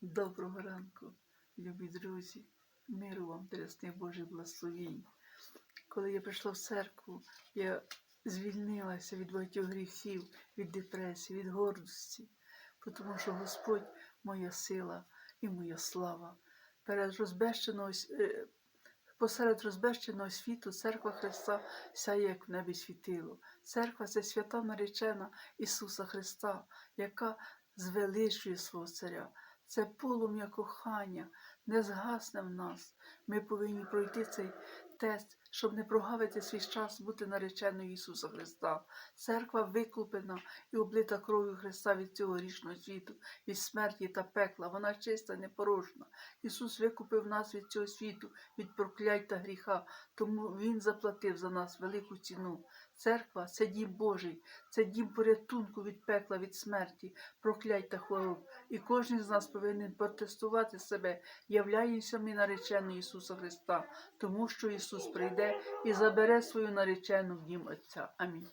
Доброго ранку, любі друзі, миру вам та ясних Божих благословінь. Коли я прийшла в церкву, я звільнилася від багатьох гріхів, від депресії, від гордості, тому що Господь моя сила і моя слава. Перед розбещеного, е, посеред розбещеного світу церква Христа сяє, як в небі світило. Церква це свята наречена Ісуса Христа, яка звеличує свого царя. Це полум'я кохання не згасне в нас. Ми повинні пройти цей тест, щоб не прогавити свій час бути нареченою Ісуса Христа. Церква викупена і облита кров'ю Христа від цього грішного світу, від смерті та пекла. Вона чиста, непорожна. Ісус викупив нас від цього світу, від проклять та гріха, тому Він заплатив за нас велику ціну. Церква це дім Божий, це дім порятунку від пекла, від смерті, проклять та хвороб. І кожен з нас повинен протестувати себе, являємося ми нареченою Ісуса Христа, тому що Ісус прийде і забере свою наречену в дім Отця. Амінь.